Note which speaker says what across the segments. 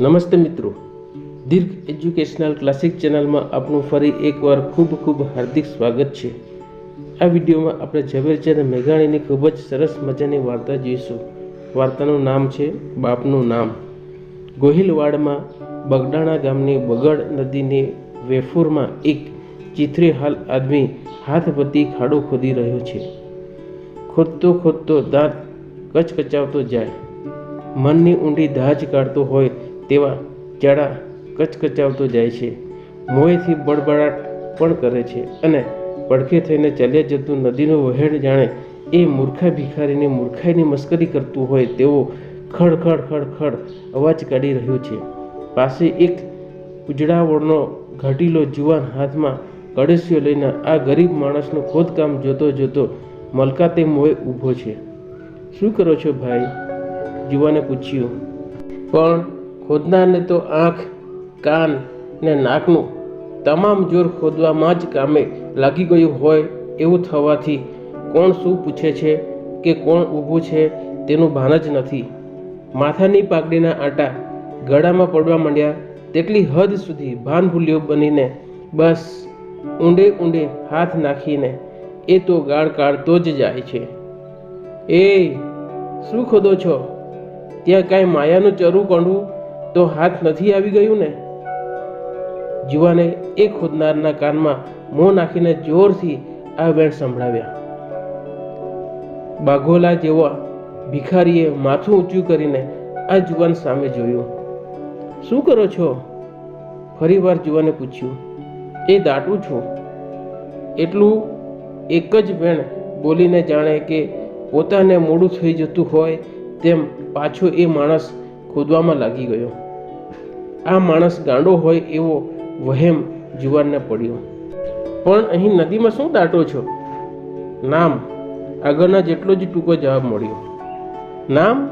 Speaker 1: નમસ્તે મિત્રો. દીર્ઘ educational classic ચેનલમાં આપનું ફરી એકવાર ખૂબ ખૂબ હાર્દિક સ્વાગત છે. આ વિડીયોમાં આપણે ઝવેરચંદ મેઘાણીની ખૂબ જ સરસ મજાની વાર્તા જોઈશું. વાર્તાનું નામ છે બાપનું નામ. ગોહિલવાડમાં બગડાણા ગામની બગડ નદીની વેફૂરમાં એક ચીથરે હાલ આદમી હાથ વતી ખાડો ખોદી રહ્યો છે. ખોદતો ખોદતો દાંત કચકચાવતો જાય. મનની ઊંડી દાજ કાઢતો હોય તેવા ચડા કચકચાવતો જાય છે. મોંએથી બળબડાટ પણ કરે છે અને પડખે થઈને ચાલ્યા જતું નદીનો વહેણ જાણે એ મૂર્ખા ભિખારીની મૂર્ખાઈની મસ્કરી કરતું હોય તેવો ખડ ખડ ખડ ખડ અવાજ કાઢી રહ્યો છે. પાસે એક ઉજળાવળનો ઘાટીલો જુવાન હાથમાં કડેસીઓ લઈને આ ગરીબ માણસનું ખોદકામ જોતો જોતો મલકાતે મોએ ઊભો છે. શું કરો છો ભાઈ? જુવાને પૂછ્યું. પણ ખોદનારને તો આંખ, કાન ને નાકનું તમામ જોર ખોદવામાં જ કામે લાગી ગયું હોય એવું થવાથી કોણ શું પૂછે છે કે કોણ ઊભું છે તેનું ભાન જ નથી. માથાની પાઘડીના આંટા ગળામાં પડવા માંડ્યા તેટલી હદ સુધી ભાન ભૂલ્યો બનીને બસ ઊંડે ઊંડે હાથ નાખીને એ તો ગાળ કાઢતો જ જાય છે. એ, શું ખોદો છો? ત્યાં કાંઈ માયાનું ચરું કંડું તો હાથ નથી આવી ગયું ને? જુવાને એ ખોદનારના કાનમાં મોં નાખીને જોરથી આ વેણ સંભળાવ્યા. બાઘોલા જેવા ભિખારીએ માથું ઊંચું કરીને આ જુવાન સામે જોયું. શું કરો છો? ફરીવાર જુવાને પૂછ્યું. એ દાટું છું. એટલું એક જ વેણ બોલીને જાણે કે પોતાને મોડું થઈ જતું હોય તેમ પાછો એ માણસ ખોદવામાં લાગી ગયો. આ માણસ ગાંડો હોય એવો વહેમ જુવાનને પડ્યો. પણ અહીં નદીમાં શું દાટો છો? નામ. આગળના જેટલો જ ટૂંકો જવાબ મળ્યો. નામ?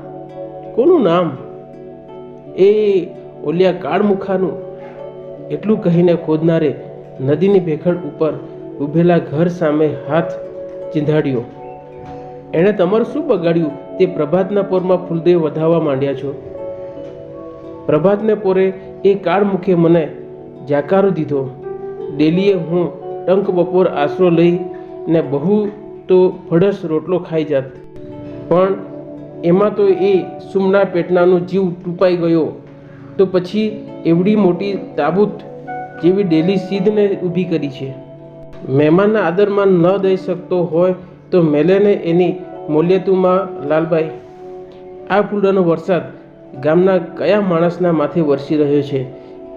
Speaker 1: કોનું નામ? એ ઓલિયા કાળમુખાનું. એટલું કહીને ખોદનારે નદીની ભેખડ ઉપર ઊભેલા ઘર સામે હાથ ચીંધાડ્યો. એણે તમારું શું બગાડ્યું? તે પ્રભાતના પોરમાં ફૂલદેવ વધાવવા માંડ્યા છો. પ્રભાતને પોરે એ કાળમુખે મને જાકારો દીધો. ડેલીએ હું ટંક બપોર આશરો લઈને બહુ તો ફડસ રોટલો ખાઈ જાત. પણ એમાં તો એ સુમના પેટનાનો જીવ ટૂંપાઈ ગયો. તો પછી એવડી મોટી તાબૂત જેવી ડેલી સીધને ઊભી કરી છે. મહેમાનના આદરમાં ન દઈ શકતો હોય તો મેલેને એની મોલ્યતુમાં લાલબાઈ, આ ફૂલડાનો વરસાદ ગામના કયા માણસના માથે વરસી રહ્યો છે,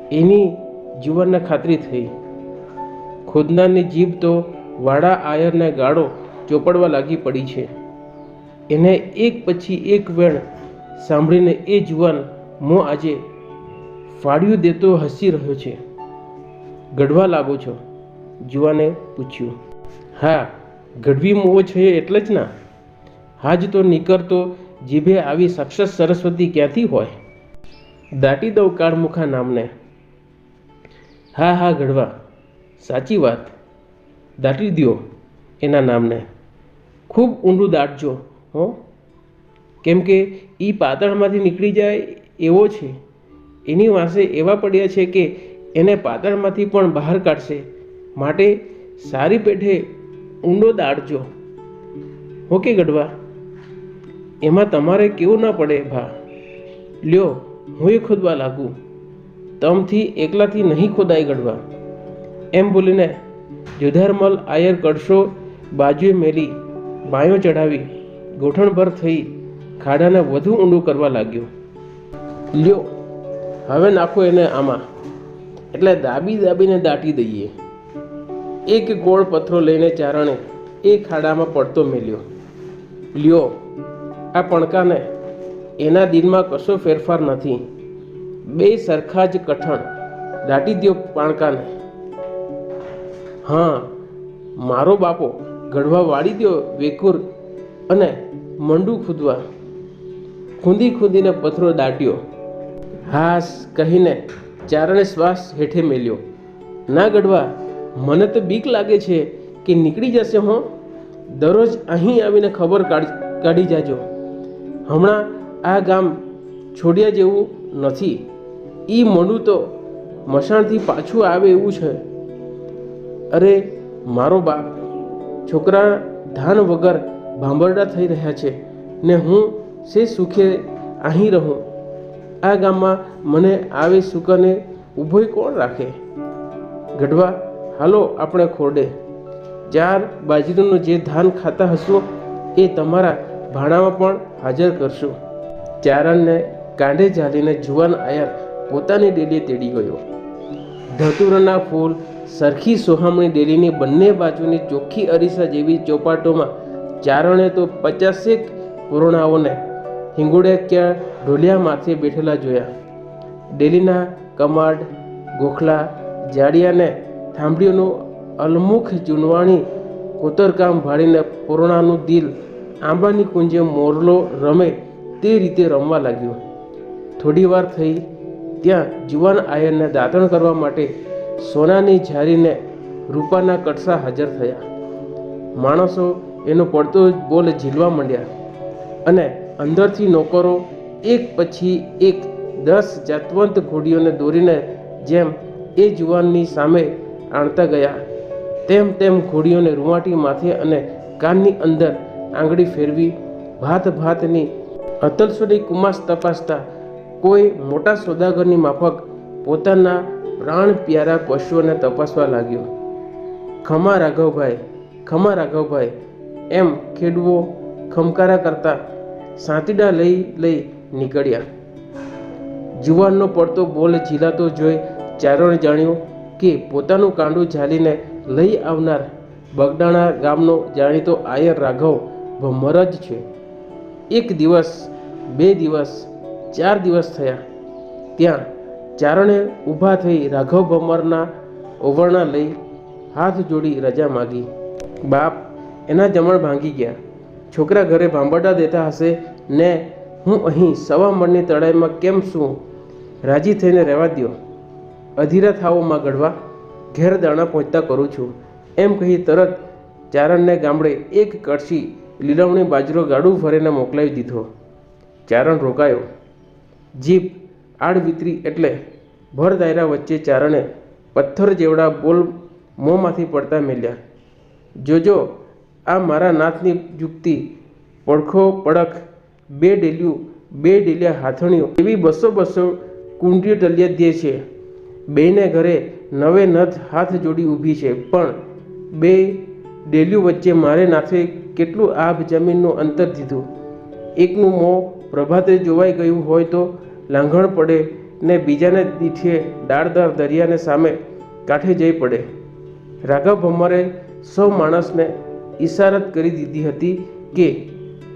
Speaker 1: એની જીવનને ખાતરી થઈ. ખોદનારની જીભ તો વાડા આયરને ગાળો ચોપડવા લાગી પડી છે. એને એક પછી એક વેણ સાંભળીને એ જુવાન મો આજે ફાડ્યું દેતો હસી રહ્યો છે. ગઢવા લાગો છો? જુવાને પૂછ્યું. હા, ગઢવી મોવો છે એટલે જ ના. હાજ તો નીકળતો જીભે આવી સક્ષસ સરસ્વતી ક્યાંથી હોય? દાટી દઉં કાળમુખા નામને. હા હા, ગઢવા. સાચી વાત. દાટી દ્યો એના નામને. ખૂબ ઊંડું દાટજો, હો. કેમ કે એ પાતળમાંથી નીકળી જાય એવો છે. એની વાંસે એવા પડ્યા છે કે એને પાતળમાંથી પણ બહાર કાઢશે. માટે સારી પેઠે ઊંડો દાટજો. ઓકે ગઢવા? એમાં તમારે કેવું ના પડે, ભા. લ્યો, હું ખોદવા લાગુ. તમથી એકલાથી નહીં ખોદાઈ ગઢવા એમ બોલીને જોધારમલ આયર કડશો બાજુએ મેલી, બાયો ચઢાવી, ગોઠણભર થઈ ખાડાને વધુ ઊંડું કરવા લાગ્યો. લ્યો, હવે નાખો એને આમાં. એટલે દાબી દાબીને દાટી દઈએ. એક ગોળ પથ્થરો લઈને ચારણે એ ખાડામાં પડતો મેલ્યો. લ્યો આ પણકાને એના દિલમાં કશો ફેરફાર નથી. બે સરખા જ કઠણ દાટી દ્યો પાણકાને. હા, મારો બાપો ગઢવા વાળી દ્યો વેકુર અને મંડું ખૂદવા. ખૂંદી ખૂંદીને પથરો દાટ્યો. હાસ કહીને ચારણે શ્વાસ હેઠે મેલ્યો. ના ગઢવા, મને તો બીક લાગે છે કે નીકળી જશે હો. દરરોજ અહીં આવીને ખબર કાઢી જાજો. હમણાં આ ગામ છોડ્યા જેવું નથી. એ મોડું તો મશાણથી પાછું આવે એવું છે. અરે, મારો બાપ છોકરા ધાન વગર ભાંભરડા થઈ રહ્યા છે ને હું સે સુખે અહીં રહું. આ ગામમાં મને આવે સુકને ઊભોય કોણ રાખે? ગઢવા, હાલો આપણે ખોરડે. ચાર બાજરીનું જે ધાન ખાતા હશો એ તમારા ભાણામાં પણ હાજર કરશું. ચારણને કાંઢે ઝાલીને જુવાન આયર પોતાની ડેલી તેડી ગયો. ધતુરના ફૂલ, સરખી સોહામણી ડેલીની બંને બાજુની ચોખ્ખી અરીસા જેવી ચોપાટોમાં ચારણે તો પચાસેક પુરણાઓને હિંગોળે ક્યાં ઢોલિયા માથે બેઠેલા જોયા. ડેલીના કમાડ, ગોખલા, જાડિયાને થાંભળીઓનું અલમુખ ચૂનવાણી, કોતરકામ ભાળીને પુરોણાનું દિલ આંબાની કુંજે મોરલો રમે તે રીતે રમવા લાગ્યો. થોડી વાર થઈ, ત્યાં જુવાન આયરને દાંતણ કરવા માટે સોનાની ઝારીને રૂપાના કટસા હાજર થયા. માણસો એનો પડતો બોલ ઝીલવા માંડ્યા અને અંદરથી નોકરો એક પછી એક દસ જાતવંત ઘોડીઓને દોરીને જેમ એ જુવાનની સામે આણતા ગયા, તેમ તેમ ઘોડીઓને રૂવાટી માથે અને કાનની અંદર આંગળી ફેરવી ભાત ભાતની અતલસોડી કુમાસ તપાસતા કોઈ મોટા સોદાગરની માફક પોતાના પ્રાણ પ્યારા પશુઓને તપાસવા લાગ્યો. ખમા રાઘવભાઈ ખમા રાઘવભાઈ, એમ ખેડૂઓ ખમકારા કરતા સાંતીડા લઈ લઈ નીકળ્યા. જુવાનનો પડતો બોલ ઝીલાતો જોઈ ચારણે જાણ્યું કે પોતાનું કાંડું ઝાલીને લઈ આવનાર બગડાણા ગામનો જાણીતો આયર રાઘવ ભમર જ છે. એક દિવસ, બે દિવસ, ચાર દિવસ થયા. ત્યાં ચારણે ઊભા થઈ રાઘવ ભમરના ઓવરણા લઈ હાથ જોડી રજા માગી. બાપ એના જમણ ભાંગી ગયા. છોકરા ઘરે ભાંભડા દેતા હશે ને હું અહીં સવા મણની તળાઈમાં કેમ છું? રાજી થઈને રહેવા દ્યો. અધીરા થાવો માં ગઢવા ઘેર દાણા પહોંચતા કરું છું. એમ કહી તરત ચારણને ગામડે એક કળશી લીલવણી બાજરો ગાડું ફરીને મોકલાવી દીધો. ચારણ રોકાયો જીપ આડ વિતરી એટલે ભર દાયરા વચ્ચે ચારણે પથ્થર જેવડા બોલ મોંમાંથી પડતા મેલ્યા. જોજો, આ મારા નાથની યુક્તિ. પડખો પડખ, બે ડેલ્યું, બે ડેલિયા હાથણીઓ એવી બસો બસો કુંડીઓ ટલિયા દે છે. બેને ઘરે નવે નથ હાથ જોડી ઊભી છે, પણ બે ડેલિયું વચ્ચે મારે નાથે કેટલું આભ જમીનનું અંતર દીધું? એકનું મોં પ્રભાતે જોવાઈ ગયું હોય તો લાંઘણ પડે ને બીજાને દીઠે દાળદાર દરિયાને સામે કાંઠે જઈ પડે. રાઘવ ભમરે સૌ માણસને ઈશારત કરી દીધી હતી કે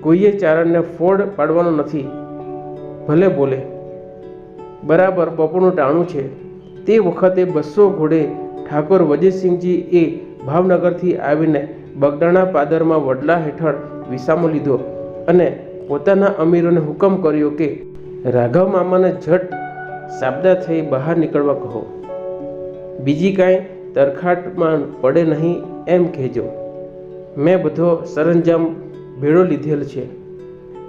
Speaker 1: કોઈએ ચારણને ફોડ પાડવાનો નથી. ભલે બોલે, બરાબર બપોરનું ટાણું છે. તે વખતે બસો ઘોડે ઠાકોર વજયસિંહજી એ ભાવનગરથી આવીને બગડાણા પાદરમાં વડલા હેઠળ વિસામો લીધો અને પોતાના અમીરોને હુકમ કર્યો કે રાઘવ મામાને ઝટ સાબદા થઈ બહાર નીકળવા કહો. બીજી કાંઈ તરખાટમાં પડે નહીં એમ કહેજો. મેં બધો સરંજામ ભેળો લીધેલ છે.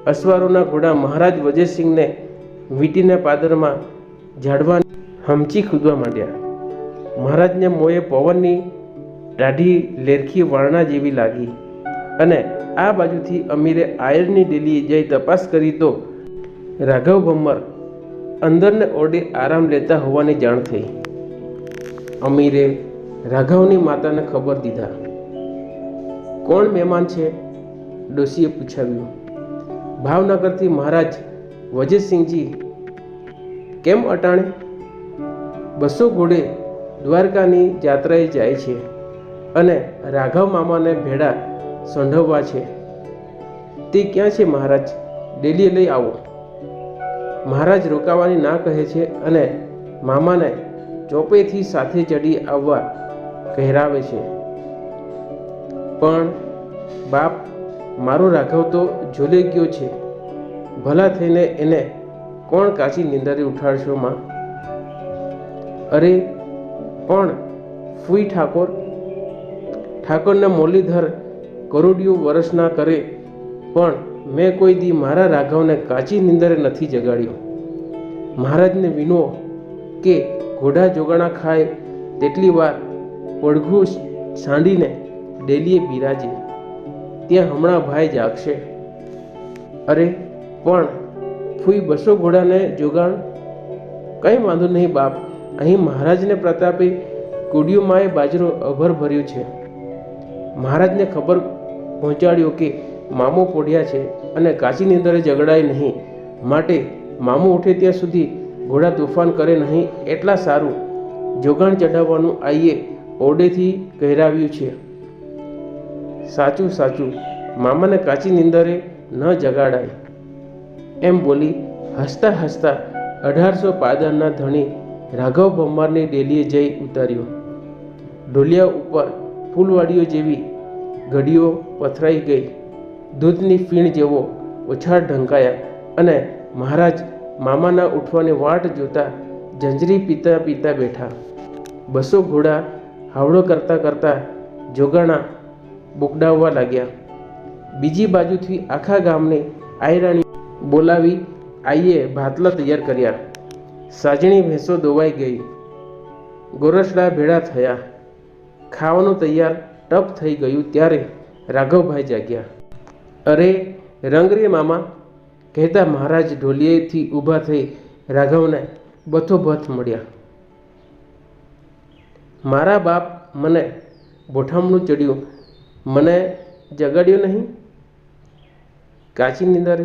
Speaker 1: અસવારોના ઘોડા મહારાજ વજયસિંહને વીટીને પાદરમાં ઝાડવા હમચી ખૂદવા માંડ્યા. મહારાજને મોએ પવનની ટાઢી લેરખી વર્ણા જેવી લાગી. અને આ બાજુથી અમીરે આયરની ડેલીએ જઈ તપાસ કરી તો રાઘવ ભમ્મર અંદરને ઓરડે આરામ લેતા હોવાની જાણ થઈ. અમીરે રાઘવની માતાને ખબર દીધા. કોણ મહેમાન છે? ડોશીએ પૂછાવ્યું. ભાવનગરથી મહારાજ વજયસિંહજી કેમ અટાણે? બસો ઘોડે દ્વારકાની જાત્રાએ જાય છે. અને રાઘવ મામાને ભેડા સંઢવવા છે. તે ક્યાં છે મહારાજ? ડેલીએ લઈ આવો. મહારાજ રોકાવાની ના કહે છે અને મામાને ચોપેથી સાથે ચડી આવવા કહેરાવે છે. પણ બાપ, મારો રાઘવ તો જોલે ગયો છે. ભલા થઈને એને કોણ કાચી નિંદરે ઉઠાડશો માં? અરે, પણ ફૂઈ ઠાકોર ઠાકોરને મોલીધર કરોડિયું વરસના કરે, પણ મેં કોઈ દી મારા રાઘવને કાચી નિંદરે નથી જગાડ્યો. મહારાજને વિનો કે ઘોડા જોગાણા ખાય તેટલી વાર પડઘું સાંડીને ડેલીએ બિરાજે. ત્યાં હમણાં ભાઈ જાગશે. અરે, પણ ફૂઈ બસો ઘોડાને જોગાણ કંઈ વાંધો નહીં બાપ, અહીં મહારાજને પ્રતાપે કુડિયુમાએ બાજરો અભર ભર્યું છે. મહારાજને ખબર પહોંચાડ્યો કે મામો પોઢ્યા છે અને કાચીની અંદર ઝઘડાય નહીં. માટે મામો ઉઠે ત્યાં સુધી ઘોડા તોફાન કરે નહીં એટલા સારું જોગાણ ચઢાવવાનું આઈએ ઓરડેથી કહેરાવ્યું છે. સાચું સાચું, મામાને કાચી નિંદરે ન જગાડાય. એમ બોલી હસતા હસતા અઢારસો પાદરના ધણી રાઘવ ભમ્મારની ડેલીએ જઈ ઉતાર્યો. ઢોલિયા ઉપર ફૂલવાડીઓ જેવી ઘડીઓ પથરાઈ ગઈ. દૂધની ફીણ જેવો ઓછાળ ઢંકાયા અને મહારાજ મામાના ઉઠવાની વાટ જોતા જંજરી પીતા પીતા બેઠા. બસો ઘોડા હાવડો કરતા કરતા જોગાણા બોકડાવવા લાગ્યા. બીજી બાજુથી આખા ગામને આયરાણી બોલાવી આઈએ ભાતલા તૈયાર કર્યા. સાજણી ભેંસો દોવાઈ ગઈ. ગોરસડા ભેળા થયા. ખાવાનું તૈયાર ટપ થઈ ગયું ત્યારે રાઘવભાઈ જાગ્યા. અરે, રંગરે મામા, કહેતા મહારાજ ઢોલિયેથી ઊભા થઈ રાઘવને બથોબથ મળ્યા. મારા બાપ મને બોઠામણું ચડ્યું. મને જગાડ્યો નહીં? કાચી નિંદરે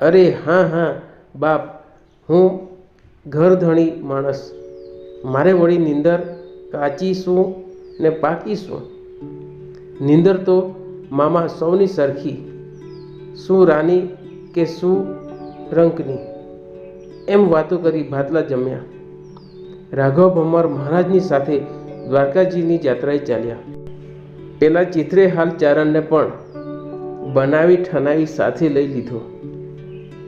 Speaker 1: અરે, હા હા, બાપ, હું ઘર ધણી માણસ. મારે વળી નિંદર કાચી શું ને પાકી શું નિંદર તો મામા સૌની સરખી. શું રાની કે શું રંકની? એમ વાતો કરી ભાતલા જમ્યા. રાઘવ ભમર મહારાજની સાથે દ્વારકાજીની જાત્રાએ ચાલ્યા. પેલા ચિત્રે હાલ ચારણને પણ બનાવી ઠનાવી સાથે લઈ લીધો.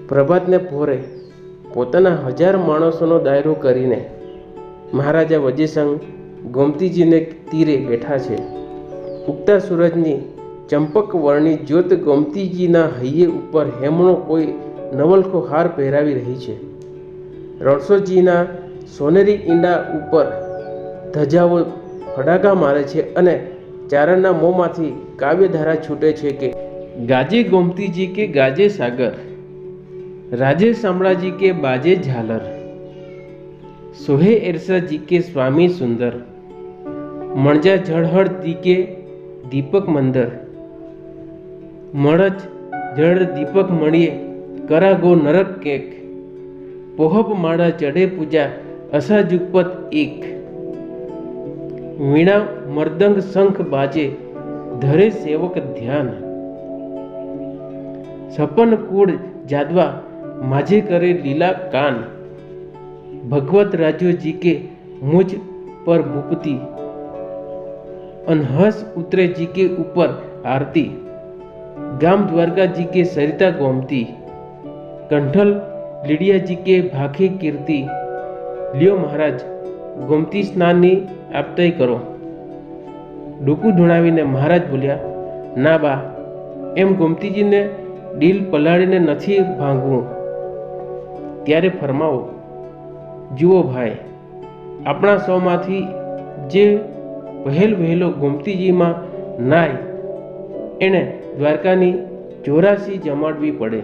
Speaker 1: પ્રભાતને ભોરે પોતાના હજાર માણસોનો દાયરો કરીને મહારાજા વજેસંગ ગોમતીજીને તીરે બેઠા છે. ઉગતા સૂરજની ચંપક વર્ણી જ્યોત ગોમતીજીના હૈયે ઉપર હેમણો કોઈ નવલખો હાર પહેરાવી રહી છે. રણછોડજીના સોનેરી ઈંડા ઉપર ધજાઓ ફડાકા મારે છે અને ચારણના મોંમાંથી કાવ્યધારા છૂટે છે કે ગાજે ગોમતીજી કે ગાજે સાગર, રાજે શામળાજી કે બાજે ઝાલર, સોહે એરસાજી કે સ્વામી સુંદર મણજા ઝળહળ દીકે દીપક મંદર. મળજ જળ દીપક મળીએ કરાગો નરક કેક. પોહપ માળા ચઢે પૂજા અસાજુપત એક. વીણા મર્દંગ શંખ બાજે ધરે સેવક ધ્યાન. સપન કુળ જાદવા માજે કરે લીલા કાન. ભગવત રાજ્યો જી કે મુझ પર ભૂપતી અનહસ ઉતરે જી કે ઉપર આરતી. ગામ દ્વારકા જી કે સરિતા ગોમતી. કંઠલ લીડિયાજી કે ભાખી કીર્તિ. લ્યો મહારાજ, ગોમતી સ્નાનની આપતાઈ કરો. ડૂકું ધૂણાવીને મહારાજ બોલ્યા, ના બા, એમ ગોમતીજીને ડીલ પલાળીને નથી ભાંગવું. ત્યારે ફરમાવો, જુઓ ભાઈ, આપણા સૌમાંથી જે વહેલ વહેલો ગોમતીજીમાં નાય. એણે દ્વારકાની ચોરાસી જમાડવી પડે.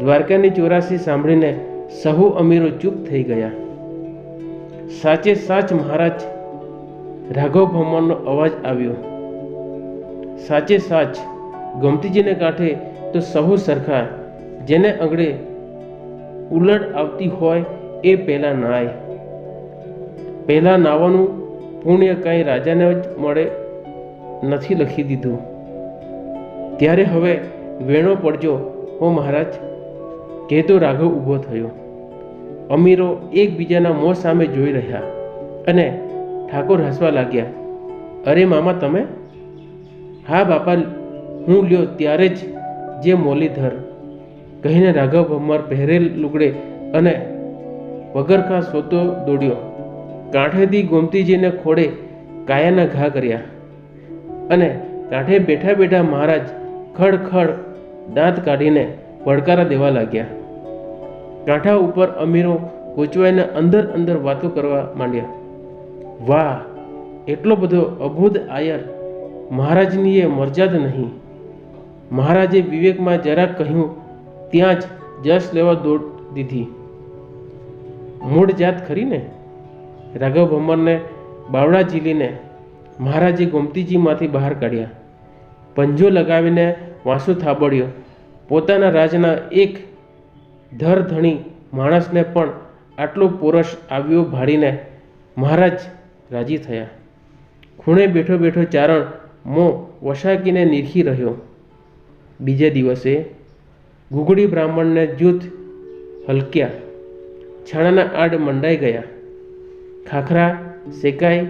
Speaker 1: દ્વારકાની ચોરાસી સાંભળીને સહુ અમીરો ચૂપ થઈ ગયા. સાચે સાચ મહારાજ, રાઘવ ભમરનો અવાજ આવ્યો. સાચે સાચ, ગમતીજીને કાંઠે તો સહુ સરખા જેને અંગડે ઉલટ આવતી હોય એ પહેલાં નાય. પહેલાં નાવાનું પુણ્ય કાંઈ રાજાને જ મળે નથી લખી દીધું. ત્યારે હવે વેણો પડજો, હો મહારાજ. કહેતો રાઘવ ઊભો થયો. અમીરો એકબીજાના મોં સામે જોઈ રહ્યા અને ઠાકોર હસવા લાગ્યા. અરે મામા, તમે? હા બાપા, હું લ્યો ત્યારે જ જે મોલીધર. કહીને રાઘવ ભમર પહેરેલ લુગડે અને વગરખા સોતો દોડ્યો. કાંઠેથી ગોમતીજીને ખોડે કાયાના ઘા કર્યા. અને કાંઠે બેઠા બેઠા મહારાજ ખડ ખડ દાંત કાઢીને પડકારા દેવા લાગ્યા. કાંઠા ઉપર અમીરો કોચવાઈને અંદર અંદર વાતો કરવા માંડ્યા. વાહ, એટલો બધો અભૂત આયર મહારાજની એ મર્યાદ નહીં. મહારાજે વિવેકમાં જરાક કહ્યું, ત્યાં જ જશ લેવા દોડ દીધી. મૂળ જાત ખરી ને? રાઘવ ભમરને બાવડા ઝીલીને મહારાજે ગોમતીજીમાંથી બહાર કાઢ્યા. પંજો લગાવીને વાંસુ થાબડ્યો પોતાના રાજના એક ધરધણી માણસને પણ આટલો પોરસ આવ્યો ભાળીને મહારાજ રાજી થયા. ખૂણે બેઠો બેઠો ચારણ મોં વસાકીને નીરખી રહ્યો. બીજે દિવસે ઘૂઘડી બ્રાહ્મણને જૂથ હલક્યા. છાણાના આડ મંડાઈ ગયા. ખાખરા શેકાઈ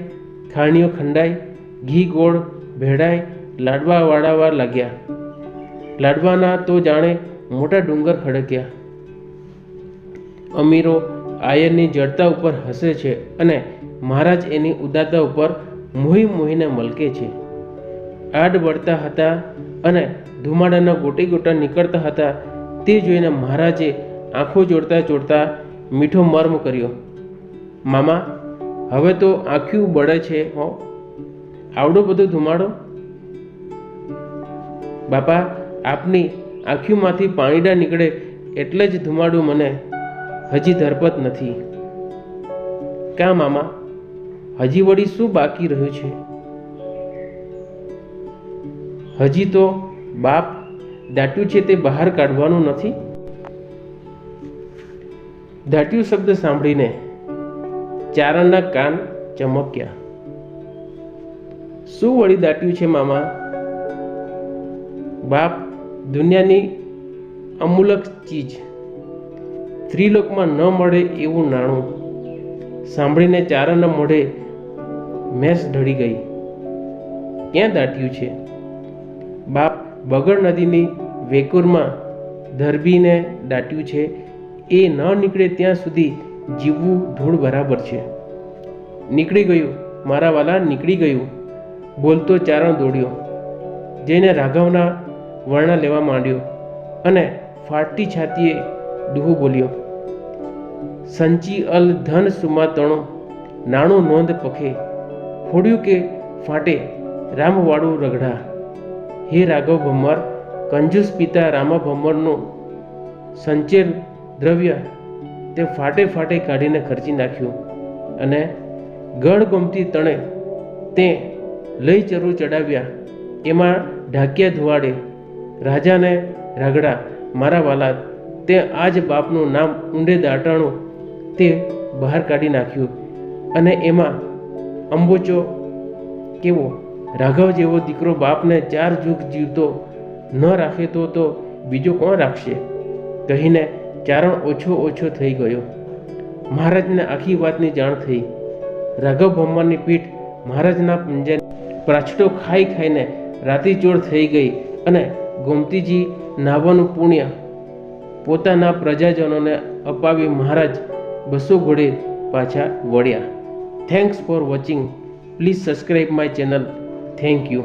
Speaker 1: ખાણીઓ ખંડાઈ ઘી ગોળ ભેળાઈ લાડવા વાળાવા લાગ્યા. લાડવાના તો જાણે મોટા ડુંગર ખડક્યા. અમીરો આયરની જડતા ઉપર હસે છે અને મહારાજ એની ઉદારતા ઉપર મોહી મોહીને મલકે છે. આડ વળતા હતા અને ધુમાડાના ગોટી ગોટા નીકળતા હતા તે જોઈને મહારાજે આંખો જોડતા જોડતા મીઠો મર્મ કર્યો. મામા હવે તો આંખ્યું બળે છે, હો. આવડો બધો ધુમાડો? બાપા, આપની આંખીમાંથી પાણીડા નીકળે એટલે જ ધુમાડું મને હજી ધરપત નથી. કા મામા? હજી વળી શું બાકી રહ્યું છે? હજી તો બાપ દાટ્યું છે તે બહાર કાઢવાનું નથી? દાટ્યું શબ્દ સાંભળીને ચારણના કાન ચમક્યા. શું વળી દાટ્યું છે મામા? બાપ, દુનિયાની અમૂલક ચીજ. ત્રિલોકમાં ન મળે એવું નાણું. સાંભળીને ચારણના મોઢે મેસ ઢળી ગઈ. ક્યાં દાટ્યું છે? બાપ, બગડ નદીની વેકુરમાં ધરબીને દાટ્યું છે. એ ન નીકળે ત્યાં સુધી જીવવું ધૂળ બરાબર છે. નીકળી ગયું, મારા વાલા નીકળી ગયું. બોલતો ચારણ દોડ્યો. જઈને રાઘવના વર્ણા લેવા માંડ્યો અને ફાટતી છાતીએ દુહુ બોલ્યો, સંચી અલ ધન સુમાતણો નાણું નોંધ પખે. ફોડ્યું કે ફાટે રામવાળું રગડા. હે રાઘવ ભમર, કંજૂસ પિતા રામા ભમરનું સંચેર દ્રવ્ય તે ફાટે ફાટે કાઢીને ખર્ચી નાખ્યું અને ગઢગમતી તણે તે લઈ ચરું ચડાવ્યા. એમાં ઢાંક્યા ધુવાડે રાજાને રાગડા, મારા વાલા, તે આજ બાપનું નામ ઊંડે દાટાણું. તે બહાર કાઢી નાખ્યું અને એમાં અંબોચો કેવો, રાઘવ જેવો દીકરો બાપને ચાર જુગ જીવતો ન રાખે તો તો બીજો કોણ રાખશે? કહીને ચારણ ઓછો ઓછો થઈ ગયો. મહારાજને આખી વાતની જાણ થઈ. રાઘવ ભમ્મરની પીઠ મહારાજના પંજા પ્રાછટો ખાઈ ખાઈને રાતીચોળ થઈ ગઈ અને ગોમતીજી નાવાનું પુણ્ય પોતાના પ્રજાજનોને અપાવી મહારાજ બસો ઘોડે પાછા વળ્યા. Thanks for watching please subscribe my channel thank you